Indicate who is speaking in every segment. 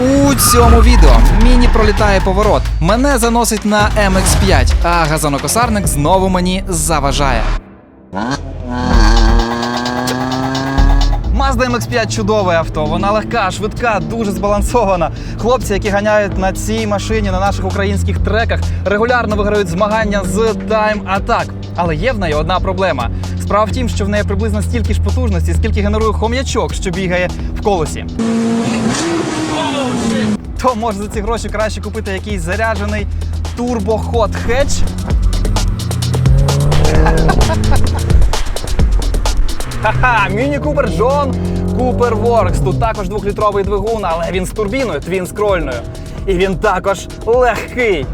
Speaker 1: У цьому відео міні пролітає поворот. Мене заносить на MX5, а газонокосарник знову мені заважає. Mazda MX-5 чудове авто. Вона легка, швидка, дуже збалансована. Хлопці, які ганяють на цій машині на наших українських треках, регулярно виграють змагання з Time Attack. Але є в неї одна проблема. Справа в тім, що в неї приблизно стільки ж потужності, скільки генерує хом'ячок, що бігає в колесі. То може за ці гроші краще купити якийсь заряджений турбоход хедж. Ха-ха, Міні Купер Джон Купер Воркс. Тут також двохлітровий двигун, але він з турбіною, твін скрольною. І він також легкий.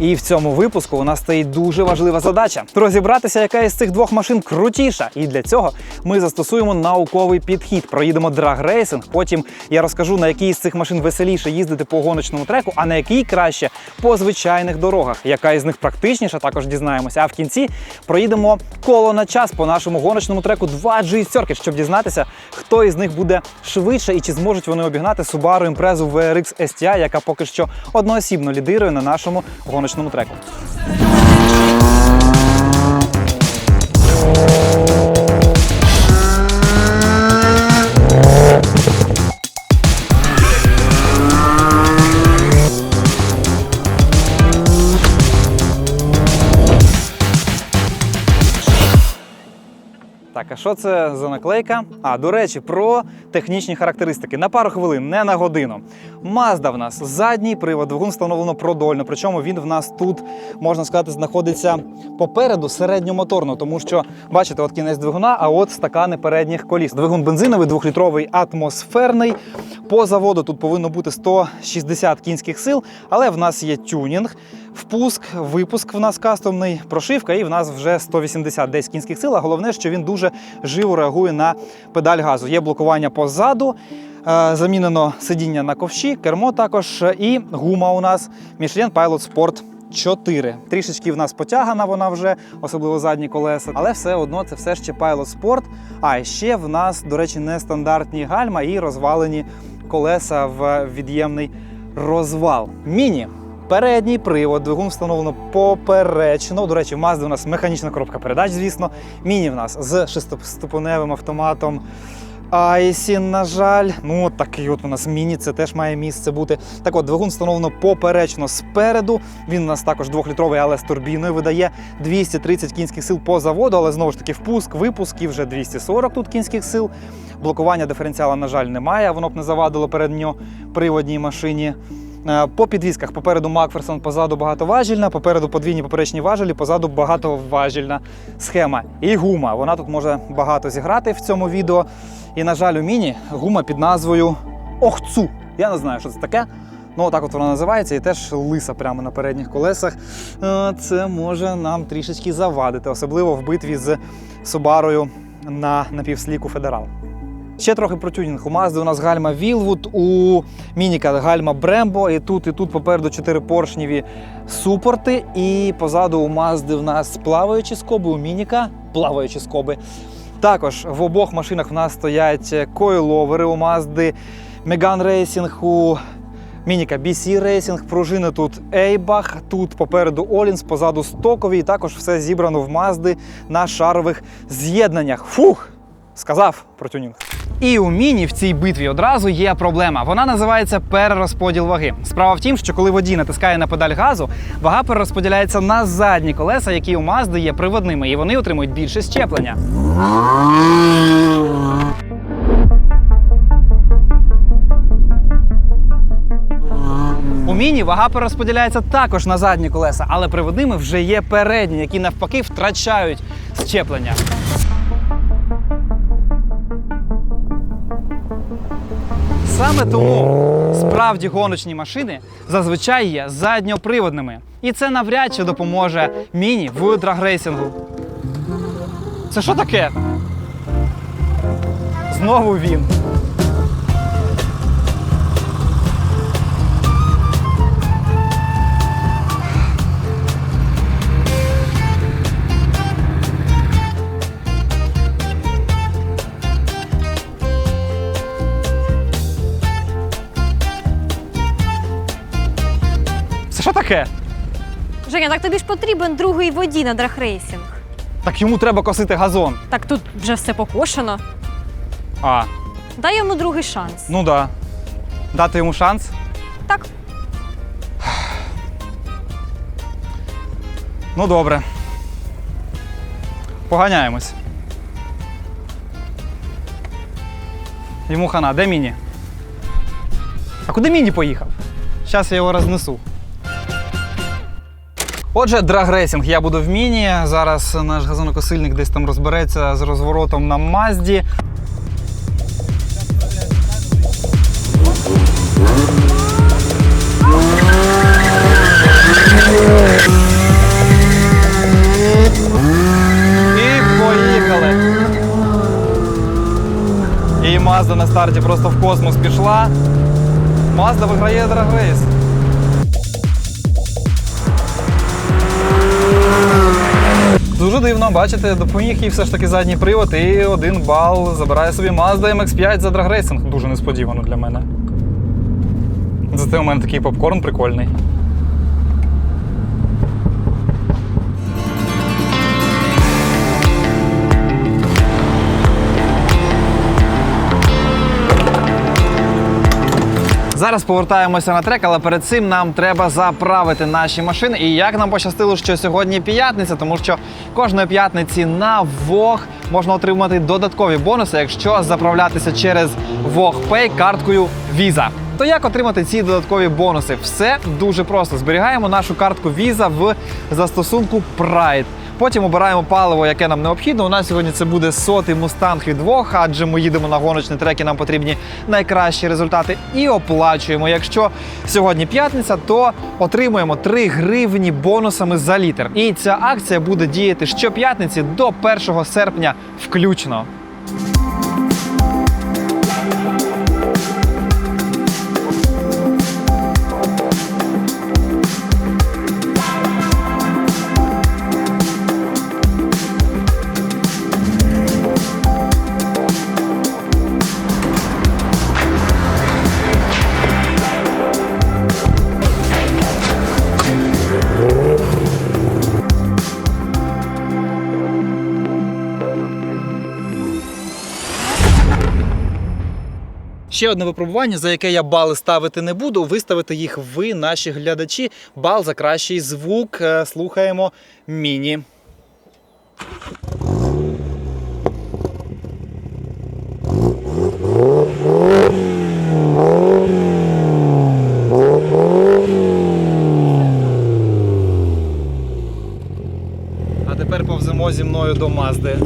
Speaker 1: І в цьому випуску у нас стоїть дуже важлива задача розібратися, яка із цих двох машин крутіша. І для цього ми застосуємо науковий підхід. Проїдемо драг-рейсинг. Потім я розкажу, на якій з цих машин веселіше їздити по гоночному треку, а на якій краще по звичайних дорогах. Яка із них практичніша, також дізнаємося. А в кінці проїдемо коло на час по нашому гоночному треку 2 G Circuit, щоб дізнатися, хто із них буде швидше і чи зможуть вони обігнати Subaru Impreza VRX STI, яка поки що одноосібно лідирує на нашому гоночному треку. Так, а що це за наклейка? А, до речі, про технічні характеристики. На пару хвилин, не на годину. Mazda в нас задній привод, двигун встановлено продольно. Причому він в нас тут, можна сказати, знаходиться попереду середньомоторно, тому що, бачите, от кінець двигуна, а от стакани передніх коліс. Двигун бензиновий, двохлітровий, атмосферний. По заводу тут повинно бути 160 кінських сил, але в нас є тюнінг. Впуск, випуск в нас кастомний, прошивка, і в нас вже 180 десь кінських сил. А головне, що він дуже живо реагує на педаль газу. Є блокування позаду, е, замінено сидіння на ковші, кермо також, і гума у нас Michelin Pilot Sport 4. Трішечки в нас потягана вона вже, особливо задні колеса, але все одно це все ще Pilot Sport. А ще в нас, до речі, нестандартні гальма і розвалені колеса в від'ємний розвал. Міні. Передній привод, двигун встановлено поперечно. До речі, в Mazda у нас механічна коробка передач, звісно. Міні в нас з шестиступеневим автоматом. Айсін, на жаль, ну от такий от у нас міні, це теж має місце бути. Так от, двигун встановлено поперечно спереду. Він у нас також двохлітровий, але з турбіною видає 230 кінських сил по заводу, але знову ж таки впуск, випуск і вже 240 тут кінських сил. Блокування диференціала, на жаль, немає. Воно б не завадило передньоприводній машині. Е, По підвісках попереду Макферсон, позаду багатоважільна, попереду подвійні поперечні важелі, позаду багатоважільна схема. І гума. Вона тут може багато зіграти в цьому відео. І, на жаль, у міні гума під назвою Охцу. Я не знаю, що це таке. Ну, отак от вона називається, і теж лиса прямо на передніх колесах. Е, Це може нам трішечки завадити, особливо в битві з Субарою на напівсліку Федерал. Ще трохи про тюнінг. У Mazda у нас гальма Вілвуд, у Мініка гальма Брембо, і тут, і тут попереду чотири поршневі супорти. І позаду у Mazda в нас плаваючі скоби, у Мініка плаваючі скоби. Також в обох машинах в нас стоять койловери у Mazda, Megane Racing, у Мініка BC Racing, пружини тут Eibach, тут попереду Олінс, позаду стокові, і також все зібрано в Mazda на шарових з'єднаннях. Фух! Сказав про тюнінг. І у міні в цій битві одразу є проблема. Вона називається перерозподіл ваги. Справа в тім, що коли водій натискає на педаль газу, вага перерозподіляється на задні колеса, які у Mazda є приводними, і вони отримують більше щеплення. У міні вага перерозподіляється також на задні колеса, але приводними вже є передні, які навпаки втрачають щеплення. Саме тому справді гоночні машини зазвичай є задньоприводними. І це навряд чи допоможе міні в драгрейсингу. Це що таке? Знову він. Таке?
Speaker 2: Женя, так тобі ж потрібен другий водій на драгрейсинг.
Speaker 1: Так йому треба косити газон.
Speaker 2: Так тут вже все покошено.
Speaker 1: А,
Speaker 2: Дай йому другий шанс.
Speaker 1: ну да. Дати йому шанс.
Speaker 2: Так,
Speaker 1: Ну добре. Поганяємось. Йому хана, де міні? А куди міні поїхав? Зараз я його рознесу. Отже, драгрейсинг я буду в міні. Зараз наш газонокосильник десь там розбереться з розворотом на Мазді. І поїхали. І Мазда на старті просто в космос пішла. Мазда виграє драгрейс. Дуже дивно, бачите, допоміг їй все ж таки задній привод і один бал забирає собі Mazda MX5 за драгрейсинг. Дуже несподівано для мене. Зате у мене такий попкорн прикольний. Зараз повертаємося на трек, але перед цим нам треба заправити наші машини. І як нам пощастило, що сьогодні п'ятниця, тому що кожної п'ятниці на Вог можна отримати додаткові бонуси, якщо заправлятися через VogPay карткою Visa. То як отримати ці додаткові бонуси? Все дуже просто. Зберігаємо нашу картку Visa в застосунку Pride. Потім обираємо паливо, яке нам необхідно. У нас сьогодні це буде сотий мустанг від двох, адже ми їдемо на гоночні треки, нам потрібні найкращі результати. І оплачуємо. Якщо сьогодні п'ятниця, то отримуємо 3 гривні бонусами за літр. І ця акція буде діяти щоп'ятниці до 1 серпня включно. Ще одне випробування, за яке я бали ставити не буду. Виставити їх ви, наші глядачі. Бал за кращий звук. Е, Слухаємо міні. А тепер повземо зі мною до Мазди.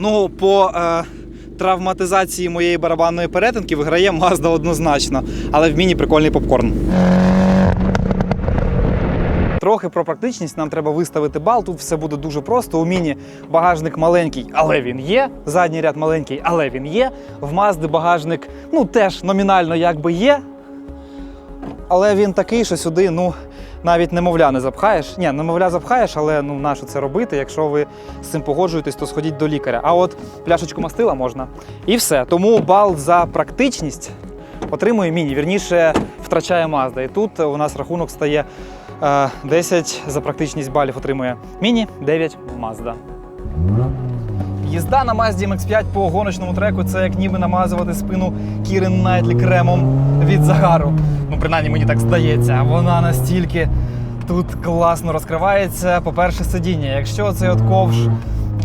Speaker 1: Ну, по е, травматизації моєї барабанної перетинки виграє Mazda однозначно, але в міні прикольний попкорн. Трохи про практичність нам треба виставити бал. Тут все буде дуже просто. У міні багажник маленький, але він є. Задній ряд маленький, але він є. В Mazda багажник ну теж номінально якби є. Але він такий, що сюди, ну, навіть немовля не запхаєш. Ні, немовля запхаєш, але ну нащо це робити? Якщо ви з цим погоджуєтесь, то сходіть до лікаря. А от пляшечку мастила можна. І все. Тому бал за практичність отримує міні. Вірніше втрачає Mazda. І тут у нас рахунок стає е, 10 за практичність балів отримує міні, 9 Mazda. Їзда на Mazda MX-5 по гоночному треку це як ніби намазувати спину Кірен Найтлі кремом від загару. Ну, принаймні мені так здається. Вона настільки тут класно розкривається. По-перше, сидіння. Якщо цей от ковш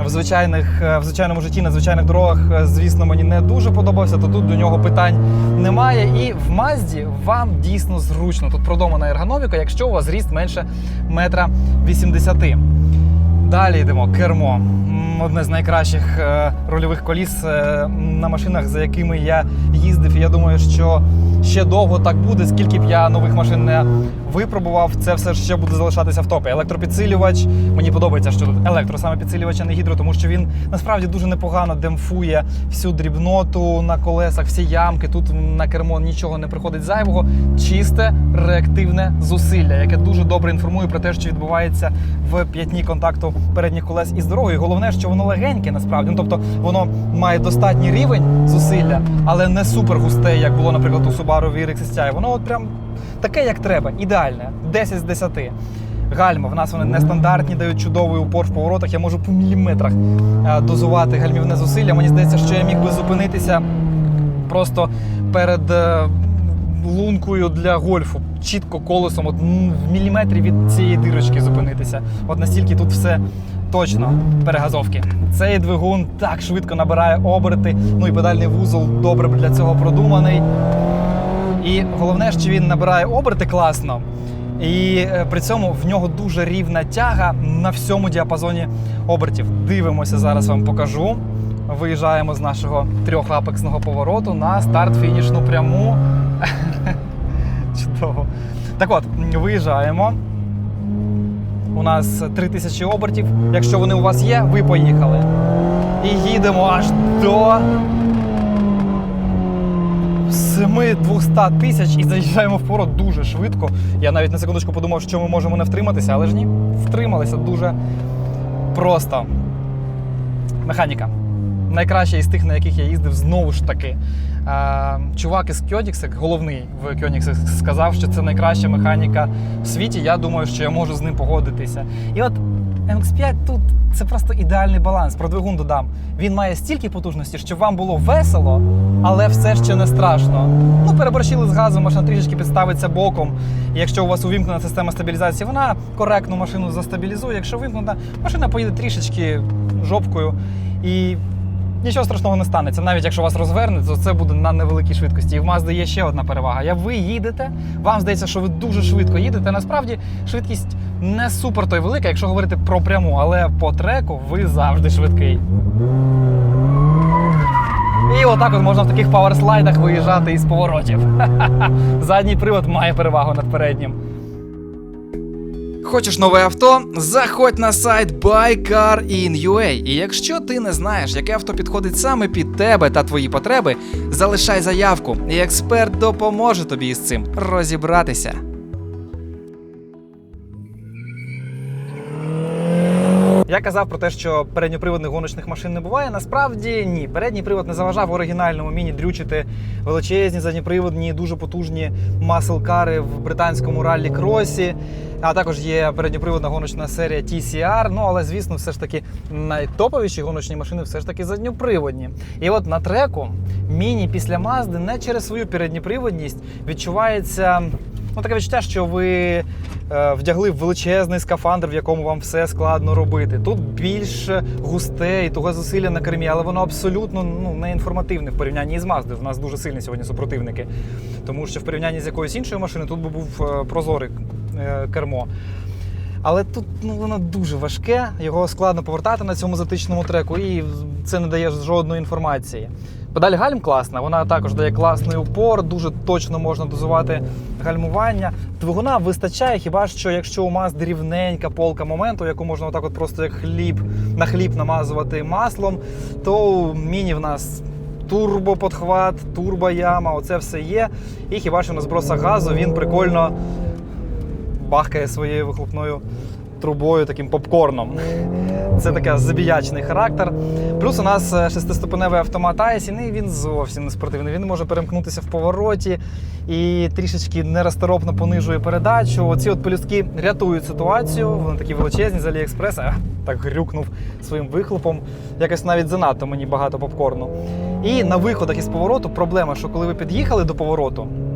Speaker 1: в звичайних е, в звичайному житті на звичайних дорогах, е, звісно, мені не дуже подобався, то тут до нього питань немає. І в Мазді вам дійсно зручно. Тут продумана ергономіка, якщо у вас зріст менше метра 80. Далі йдемо. Кермо. Одне з найкращих е, рольових коліс е, на машинах, за якими я їздив. Я думаю, що ще довго так буде, скільки б я нових машин не випробував, це все ще буде залишатися в топі. Електропідсилювач. Мені подобається, що тут електро саме підсилювач, а не гідро, тому що він насправді дуже непогано демпфує всю дрібноту на колесах, всі ямки. Тут на кермо нічого не приходить зайвого. Чисте реактивне зусилля, яке дуже добре інформує про те, що відбувається в п'ятні контакту передніх колес із дорогою. Головне, що воно легеньке насправді. Ну, тобто воно має достатній рівень зусилля, але не супер густе, як було, наприклад, у Subaru VRX STI. Воно от прям таке, як треба, ідеальне, 10 з 10. Гальма, в нас вони нестандартні, дають чудовий упор в поворотах. Я можу по міліметрах е, дозувати гальмівне зусилля. Мені здається, що я міг би зупинитися просто перед е, лункою для гольфу, чітко колесом, от в міліметрі від цієї дирочки зупинитися. От настільки тут все точно перегазовки. Цей двигун так швидко набирає оберти. Ну і педальний вузол добре для цього продуманий. І головне, що він набирає оберти класно. І е, при цьому в нього дуже рівна тяга на всьому діапазоні обертів. Дивимося, зараз вам покажу. Виїжджаємо з нашого трьохапексного повороту на старт-фінішну пряму. Чудово. Так от, виїжджаємо. У нас 3000 обертів. Якщо вони у вас є, ви поїхали. І їдемо аж до 7-200 тисяч і заїжджаємо в поворот дуже швидко. Я навіть на секундочку подумав, що ми можемо не втриматися, але ж ні, втрималися дуже просто. Механіка. Найкраща із тих, на яких я їздив, знову ж таки. Чувак із Кьодікса, головний в Кьодіксі, сказав, що це найкраща механіка в світі. Я думаю, що я можу з ним погодитися. І от MX5 тут це просто ідеальний баланс. Про двигун додам. Він має стільки потужності, щоб вам було весело, але все ще не страшно. Ну, переборщили з газом, машина трішечки підставиться боком. Якщо у вас увімкнена система стабілізації, вона коректно машину застабілізує. Якщо вимкнена, машина поїде трішечки жопкою. І Нічого страшного не станеться, навіть якщо вас розверне, то це буде на невеликій швидкості. І в Mazda є ще одна перевага. Я ви їдете, вам здається, що ви дуже швидко їдете. Насправді швидкість не супер той велика, якщо говорити про пряму, але по треку ви завжди швидкий. І отак от можна в таких паверслайдах виїжджати із поворотів. Задній привод має перевагу над переднім. Хочеш нове авто? Заходь на сайт BuyCar.in.ua. І якщо ти не знаєш, яке авто підходить саме під тебе та твої потреби, залишай заявку, і експерт допоможе тобі із цим розібратися. Я казав про те, що передньоприводних гоночних машин не буває. Насправді ні. Передній привод не заважав оригінальному міні дрючити величезні задніприводні, дуже потужні маслкари в британському раллі кросі. А також є передньоприводна гоночна серія TCR. Ну але звісно, все ж таки найтоповіші гоночні машини все ж таки задньоприводні. І от на треку міні після Мазди не через свою передньоприводність відчувається. Ну, таке відчуття, що ви е, вдягли в величезний скафандр, в якому вам все складно робити. Тут більш густе і туге зусилля на кермі, але воно абсолютно ну, не інформативне в порівнянні із Маздою. У нас дуже сильні сьогодні супротивники. Тому що в порівнянні з якоюсь іншою машиною тут би був е, прозорий кермо. Але тут ну, воно дуже важке, його складно повертати на цьому затичному треку, і це не дає жодної інформації. Педаль гальм класна, вона також дає класний упор, дуже точно можна дозувати гальмування. Двигуна вистачає, хіба що якщо у Mazda рівненька полка моменту, яку можна отак от просто як хліб на хліб намазувати маслом, то у міні в нас турбоподхват, турбояма, оце все є. І хіба що на збросах газу він прикольно бахкає своєю вихлопною трубою, таким попкорном. Це такий забіячний характер. Плюс у нас е, шестиступеневий автомат Айсін, і він зовсім не спортивний. Він може перемкнутися в повороті і трішечки нерасторопно понижує передачу. Оці от пелюстки рятують ситуацію. Вони такі величезні з Аліекспреса. Так грюкнув своїм вихлопом. Якось навіть занадто мені багато попкорну. І на виходах із повороту проблема, що коли ви під'їхали до повороту, От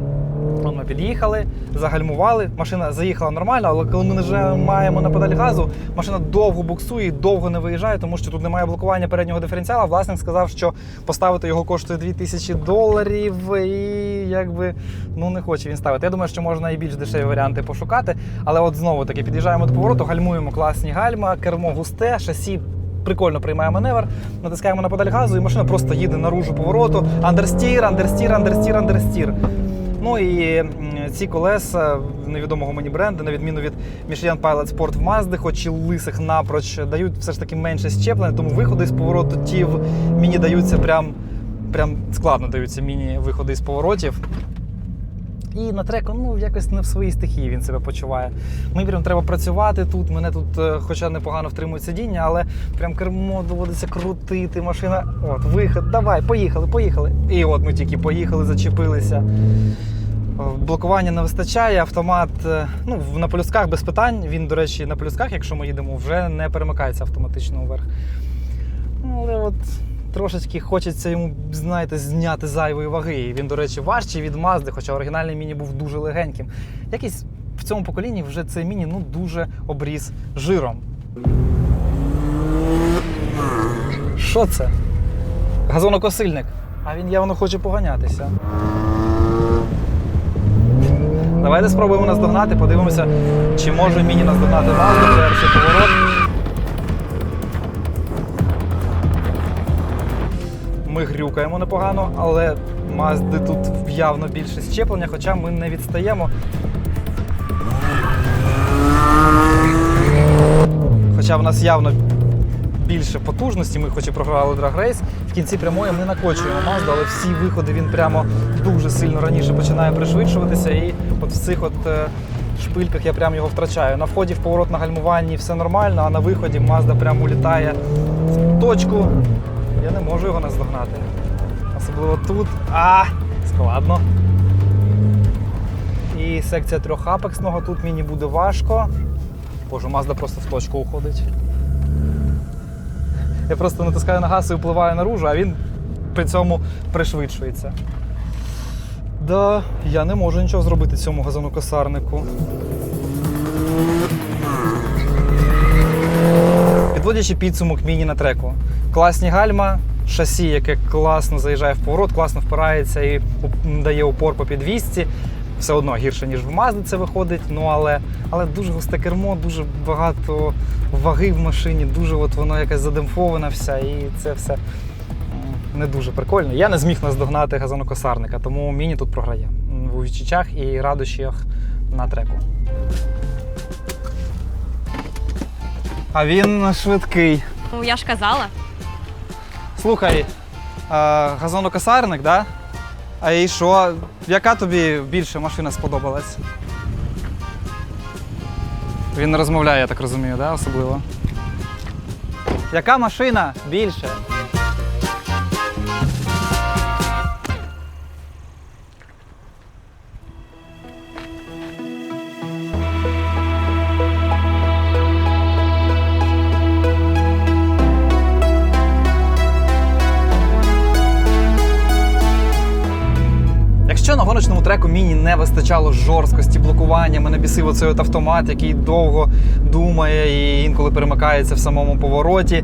Speaker 1: Ми під'їхали, загальмували. Машина заїхала нормально, але коли ми нажимаємо на педаль газу, машина довго буксує довго не виїжджає, тому що тут немає блокування переднього диференціала. Власник сказав, що поставити його коштує 2000 доларів, і якби ну не хоче він ставити. Я думаю, що можна і більш дешеві варіанти пошукати. Але от знову таки під'їжджаємо до повороту, гальмуємо класні гальма, кермо густе, шасі. Прикольно приймає маневр, натискаємо на педаль газу, і машина просто їде наружу повороту. Андерстір, андерстір, андерстір, андерстір. Ну і ці колеса невідомого мені бренду, на відміну від Michelin Pilot Sport в Mazda, хоч і лисих напроч, дають все ж таки менше щеплення, тому виходи з повороту ті в міні даються прям, прям складно даються міні виходи з поворотів. І на треку ну, якось не в своїй стихії він себе почуває. Мені прям треба працювати тут. Мене тут, е, хоча непогано втримують сидіння, але прям кермо доводиться крутити. Машина. От, вихід, давай, поїхали, поїхали. І от ми тільки поїхали, зачепилися. Блокування не вистачає, автомат е, ну, на полюсках без питань. Він, до речі, на полюсках, якщо ми їдемо, вже не перемикається автоматично вверх. Ну, але от трошечки хочеться йому, знаєте, зняти зайвої ваги. І Він, до речі, важчий від Mazda, хоча оригінальний міні був дуже легеньким. Якийсь в цьому поколінні вже цей міні ну, дуже обріз жиром. Що це? Газонокосильник. А він явно хоче поганятися. Давайте спробуємо наздогнати, подивимося, чи може міні наздогнати Mazda. Перший поворот. Ми грюкаємо непогано, але Мазди тут явно більше щеплення, хоча ми не відстаємо. Хоча в нас явно більше потужності, ми хоч і програли Race, в кінці прямої ми накочуємо Мазду, але всі виходи він прямо дуже сильно раніше починає пришвидшуватися. І от в цих от е, шпильках я прямо його втрачаю. На вході в поворот на гальмуванні все нормально, а на виході Мазда прямо улітає в точку. Я не можу його наздогнати. Особливо тут. А, складно. І секція трьохапексного тут мені буде важко. Боже, Мазда просто в точку уходить. Я просто натискаю на газ і впливаю наружу, а він при цьому пришвидшується. Да, я не можу нічого зробити цьому газонокосарнику. Підводячи підсумок міні на треку. Класні гальма, шасі, яке класно заїжджає в поворот, класно впирається і дає упор по підвісці. Все одно гірше, ніж в Mazda це виходить, ну але, але дуже густе кермо, дуже багато ваги в машині, дуже от воно якась задемпфована вся, і це все не дуже прикольно. Я не зміг наздогнати газонокосарника, тому міні тут програє у відчуттях і радощах на треку. А він швидкий.
Speaker 2: Ну, я ж казала.
Speaker 1: Слухай, а, газонокосарник, да? А і що? Яка тобі більше машина сподобалась? Він не розмовляє, я так розумію, да? особливо. Яка машина більше? Треку міні не вистачало жорсткості блокування, мене бісив оцей от автомат, який довго думає і інколи перемикається в самому повороті.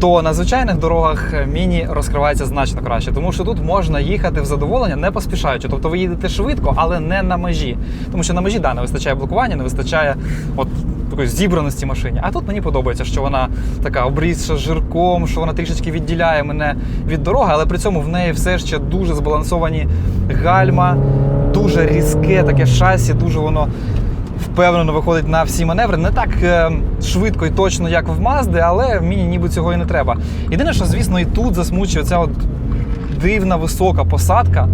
Speaker 1: То на звичайних дорогах міні розкривається значно краще, тому що тут можна їхати в задоволення не поспішаючи. Тобто ви їдете швидко, але не на межі. Тому що на межі да, не вистачає блокування, не вистачає от такої зібраності машині. А тут мені подобається, що вона така обрізша жирком, що вона трішечки відділяє мене від дороги, але при цьому в неї все ще дуже збалансовані гальма, дуже різке таке шасі, дуже воно впевнено виходить на всі маневри. Не так е, швидко і точно, як в Мазди, але в міні ніби цього і не треба. Єдине, що, звісно, і тут засмучує ця от дивна висока посадка.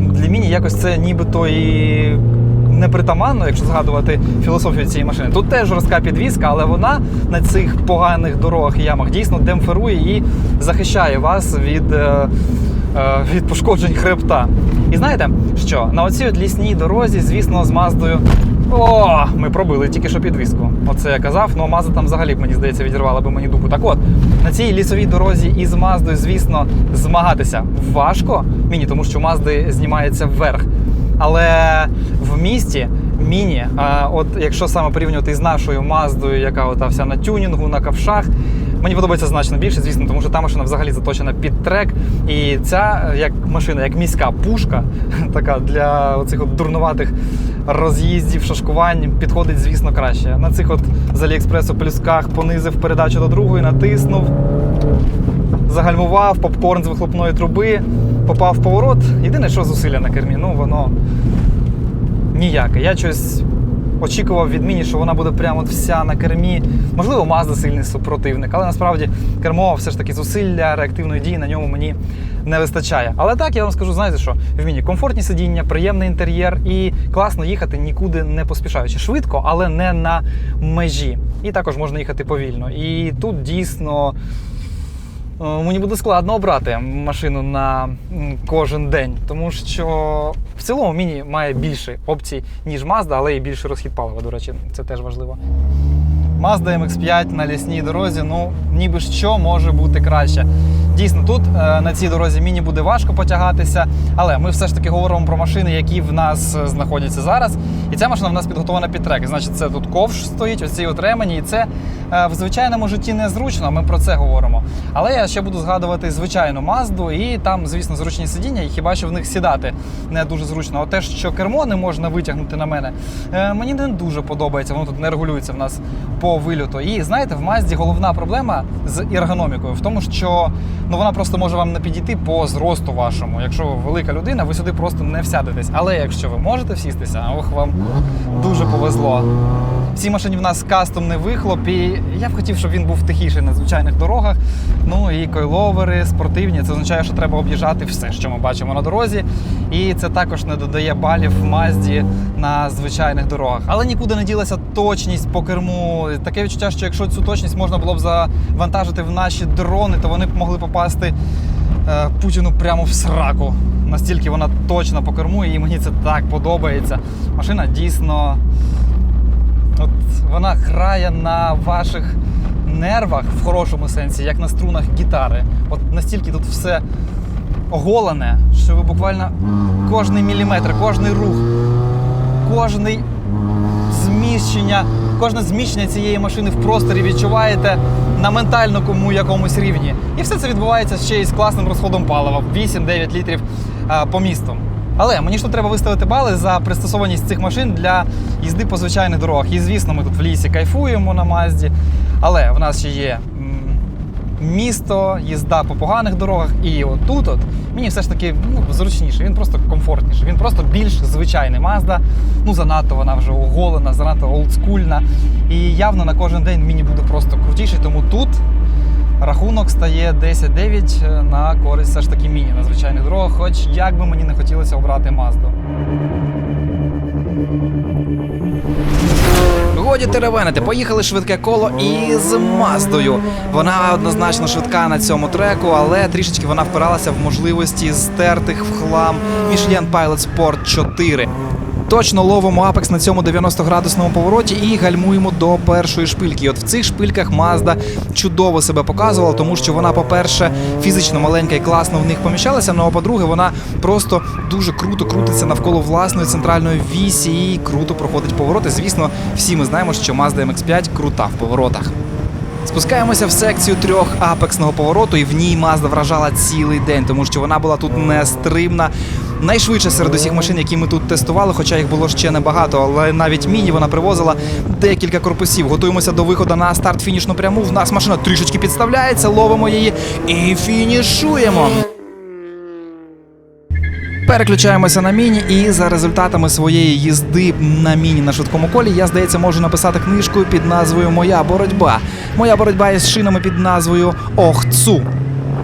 Speaker 1: Для міні якось це нібито і непритаманно, якщо згадувати філософію цієї машини. Тут теж жорстка підвізка, але вона на цих поганих дорогах і ямах дійсно демпферує і захищає вас від. Е, е, від пошкоджень хребта. І знаєте що? На оцій от лісній дорозі, звісно, з Маздою. О, ми пробили тільки що підвіску. Оце я казав, ну Мазда там взагалі, мені здається, відірвала би мені дупу. Так от, на цій лісовій дорозі із Маздою, звісно, змагатися важко міні, тому що Мазди знімається вверх. Але в місті міні, а от якщо саме порівнювати з нашою Маздою, яка ота вся на тюнінгу, на ковшах, мені подобається значно більше, звісно, тому що та машина взагалі заточена під трек. І ця як машина, як міська пушка, така для оцих от дурнуватих роз'їздів, шашкувань, підходить, звісно, краще. На цих от з Аліекспресу плюсках понизив передачу до другої, натиснув, загальмував, попкорн з вихлопної труби, попав в поворот. Єдине, що зусилля на кермі, ну воно ніяке. Я щось очікував від міні, що вона буде прямо от вся на кермі. Можливо, Mazda сильний супротивник, але насправді кермо все ж таки зусилля, реактивної дії на ньому мені не вистачає. Але так я вам скажу, знаєте що? В міні комфортні сидіння, приємний інтер'єр і класно їхати нікуди не поспішаючи. Швидко, але не на межі. І також можна їхати повільно. І тут дійсно. Е, Мені буде складно обрати машину на кожен день, тому що в цілому міні має більше опцій, ніж Mazda, але і більший розхід палива, до речі, це теж важливо. Mazda MX5 на лісній дорозі, ну ніби що може бути краще. Дійсно, тут е, на цій дорозі міні буде важко потягатися, але ми все ж таки говоримо про машини, які в нас е, знаходяться зараз. І ця машина в нас підготовлена під трек. Значить, це тут ковш стоїть, оці от ремені, і це е, в звичайному житті незручно. Ми про це говоримо. Але я ще буду згадувати звичайну Мазду, і там, звісно, зручні сидіння, і хіба що в них сідати не дуже зручно. А те, що кермо не можна витягнути на мене, мені не дуже подобається. Воно тут не регулюється в нас по вильоту. І знаєте, в Мазді головна проблема з ергономікою в тому, що ну вона просто може вам не підійти по зросту вашому. Якщо ви велика людина, ви сюди просто не всядетесь. Але якщо ви можете всістися, ох, вам дуже повезло. В машині в нас кастомний вихлоп, і я б хотів, щоб він був тихіший на звичайних дорогах. Ну і койловери, спортивні. Це означає, що треба об'їжджати все, що ми бачимо на дорозі. І це також не додає балів в Мазді на звичайних дорогах. Але нікуди не ділася точність по керму. Таке відчуття, що якщо цю точність можна було б завантажити в наші дрони, то вони б могли попасти е, Путіну прямо в сраку. Настільки вона точна по і мені це так подобається. Машина дійсно От вона грає на ваших нервах в хорошому сенсі, як на струнах гітари. От настільки тут все оголене, що ви буквально кожний міліметр, кожний рух, кожний зміщення, кожне зміщення цієї машини в просторі відчуваєте на ментальному якомусь рівні. І все це відбувається ще із класним розходом палива 8-9 літрів а, по місту. Але мені ж тут треба виставити бали за пристосованість цих машин для їзди по звичайних дорогах. І звісно, ми тут в лісі кайфуємо на Мазді. Але в нас ще є місто, їзда по поганих дорогах. І отут от мені все ж таки ну, зручніше, він просто комфортніший. Він просто більш звичайний Mazda. Ну, занадто вона вже оголена, занадто олдскульна. І явно на кожен день мені буде просто крутіший. Тому тут рахунок стає 10-9 на користь все ж таки міні на звичайних дорогах, хоч як би мені не хотілося обрати Мазду. Годі теревенити, поїхали швидке коло із Маздою. Вона однозначно швидка на цьому треку, але трішечки вона впиралася в можливості стертих в хлам Michelin Pilot Sport 4. Точно ловимо апекс на цьому 90-градусному повороті і гальмуємо до першої шпильки. І От в цих шпильках Mazda чудово себе показувала, тому що вона, по-перше, фізично маленька і класно в них поміщалася. Ну а по-друге, вона просто дуже круто крутиться навколо власної центральної вісі і круто проходить повороти. Звісно, всі ми знаємо, що Mazda MX-5 крута в поворотах. Спускаємося в секцію трьох апексного повороту, і в ній Mazda вражала цілий день, тому що вона була тут нестримна. Найшвидше серед усіх машин, які ми тут тестували, хоча їх було ще небагато, але навіть міні вона привозила декілька корпусів. Готуємося до виходу на старт-фінішну пряму. В нас машина трішечки підставляється, ловимо її і фінішуємо. Переключаємося на міні, і за результатами своєї їзди на міні на швидкому колі я, здається, можу написати книжку під назвою Моя боротьба. Моя боротьба із шинами під назвою Охцу.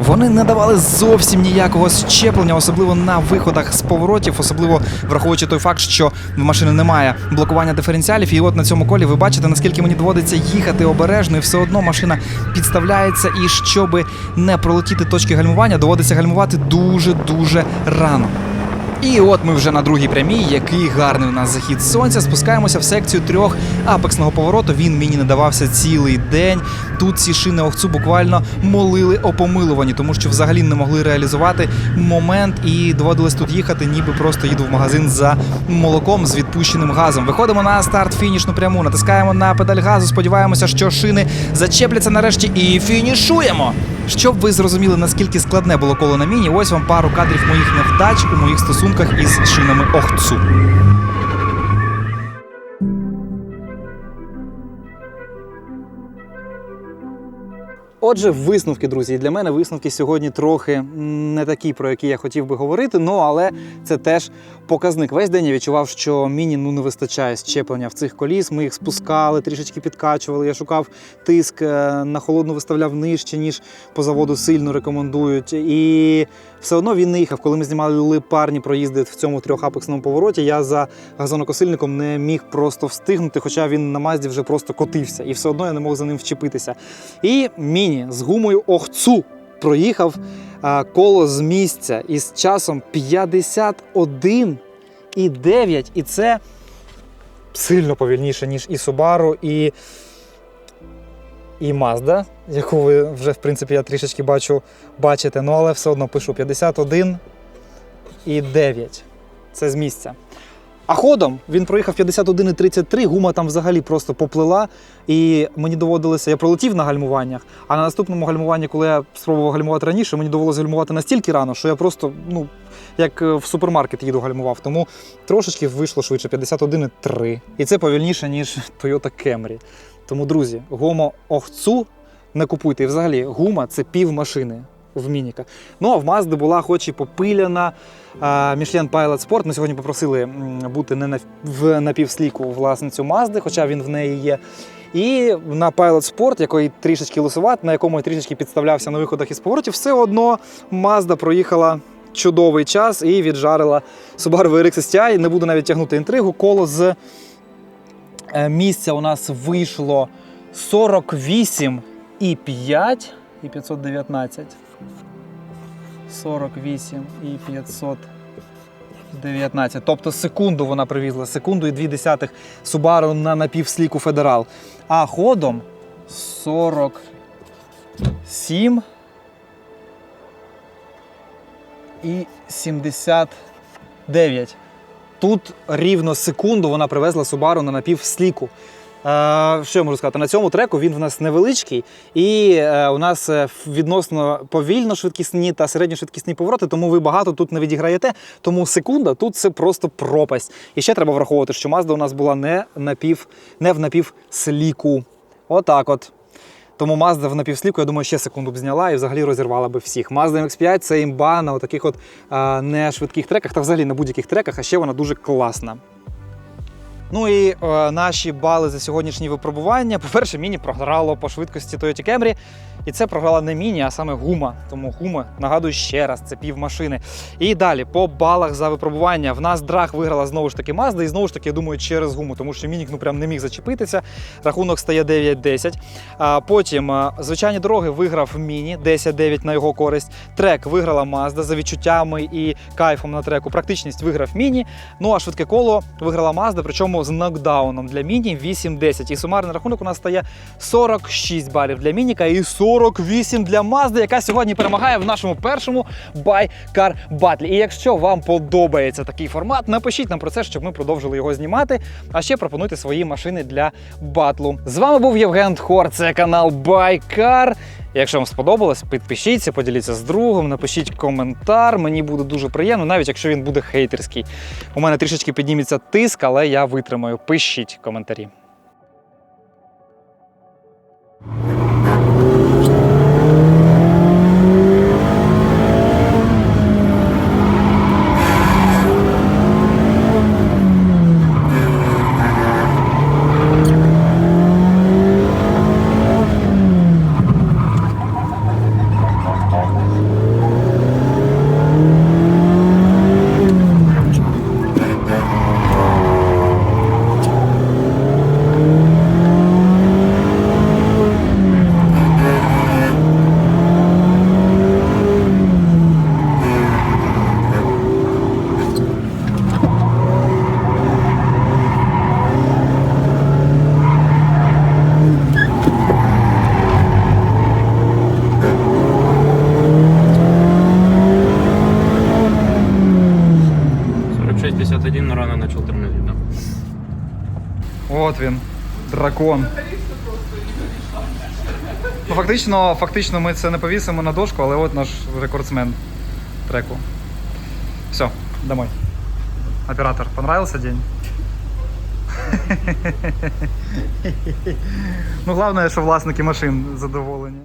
Speaker 1: Вони не давали зовсім ніякого щеплення, особливо на виходах з поворотів, особливо враховуючи той факт, що в машини немає блокування диференціалів. І от на цьому колі ви бачите, наскільки мені доводиться їхати обережно, і все одно машина підставляється. І щоби не пролетіти точки гальмування, доводиться гальмувати дуже дуже рано. І от ми вже на другій прямій, який гарний у нас захід сонця. Спускаємося в секцію трьох апексного повороту. Він мені не давався цілий день. Тут ці шини охцу буквально молили о помилуванні, тому що взагалі не могли реалізувати момент і доводилось тут їхати, ніби просто їду в магазин за молоком з відпущеним газом. Виходимо на старт-фінішну пряму, натискаємо на педаль газу. Сподіваємося, що шини зачепляться нарешті і фінішуємо. Щоб ви зрозуміли, наскільки складне було коло на міні, ось вам пару кадрів моїх невдач у моїх стосунках із шинами Охцу. Отже, висновки, друзі, для мене висновки сьогодні трохи не такі, про які я хотів би говорити. Ну але це теж показник. Весь день я відчував, що міні ну не вистачає щеплення в цих коліс. Ми їх спускали, трішечки підкачували. Я шукав тиск е, на холодну виставляв нижче, ніж по заводу сильно рекомендують. І все одно він не їхав. Коли ми знімали парні проїзди в цьому трьохапексному повороті, я за газонокосильником не міг просто встигнути, хоча він на мазді вже просто котився, і все одно я не мог за ним вчепитися. І міні з гумою Охцу проїхав коло з місця із часом 51 і 9. І це сильно повільніше, ніж і Subaru, і, і Mazda, яку ви вже, в принципі, я трішечки бачу, бачите. Ну, але все одно пишу 51 і 9. Це з місця. А ходом він проїхав 51,33, гума там взагалі просто поплила. І мені доводилося, я пролетів на гальмуваннях, а на наступному гальмуванні, коли я спробував гальмувати раніше, мені довелося гальмувати настільки рано, що я просто, ну, як е, в супермаркет їду гальмував. Тому трошечки вийшло швидше 51,3. І це повільніше, ніж Toyota Camry. Тому, друзі, гомо охцу не купуйте. І взагалі гума це пів машини в Мініка. Ну а в Мазди була хоч і попиляна. Michelin Pilot Sport. Ми сьогодні попросили бути не на, в напівсліку власницю Мазди, хоча він в неї є. І на Pilot Sport, який трішечки лисуват, на якому я трішечки підставлявся на виходах із поворотів, все одно Mazda проїхала чудовий час і віджарила Subaru VRX STI. Не буду навіть тягнути інтригу. Коло з місця у нас вийшло 48 і 5 і 519. 48 і 519. Тобто секунду вона привізла, секунду і дві десятих Subaru на напівсліку Федерал. А ходом 47 і 79. Тут рівно секунду вона привезла Subaru на напівсліку. Е, що я можу сказати? На цьому треку він в нас невеличкий, і е, у нас е, відносно повільно швидкісні та середньошвидкісні повороти, тому ви багато тут не відіграєте. Тому секунда тут це просто пропасть. І ще треба враховувати, що Mazda у нас була не, напів, не в напівсліку. Отак от. Тому Mazda в напівсліку, я думаю, ще секунду б зняла і взагалі розірвала би всіх. Mazda MX-5 це імба на таких от а, не швидких треках, та взагалі на будь-яких треках, а ще вона дуже класна. Ну і е, наші бали за сьогоднішні випробування. По-перше, міні програло по швидкості Toyota Camry. І це програла не міні, а саме гума. Тому гума, нагадую ще раз, це пів машини. І далі, по балах за випробування. В нас драг виграла знову ж таки Mazda, і знову ж таки, я думаю, через гуму, тому що мінік ну прям не міг зачепитися. Рахунок стає 9-10. А потім звичайні дороги виграв міні 10-9 на його користь. Трек виграла Mazda за відчуттями і кайфом на треку. Практичність виграв міні. Ну а швидке коло виграла Mazda, причому з нокдауном для міні 8-10. І сумарний рахунок у нас стає 46 балів для мініка і 48 для Mazda, яка сьогодні перемагає в нашому першому байкар батлі. І якщо вам подобається такий формат, напишіть нам про це, щоб ми продовжили його знімати. А ще пропонуйте свої машини для батлу. З вами був Євген Тхор, це канал Байкар. Якщо вам сподобалось, підпишіться, поділіться з другом, напишіть коментар. Мені буде дуже приємно, навіть якщо він буде хейтерський. У мене трішечки підніметься тиск, але я витримаю. Пишіть коментарі. Дракон. Ну, фактично, фактично ми це не повісимо на дошку, але от наш рекордсмен треку. Все, домой. Оператор, понравился день? Ну, головне, що власники машин задоволені.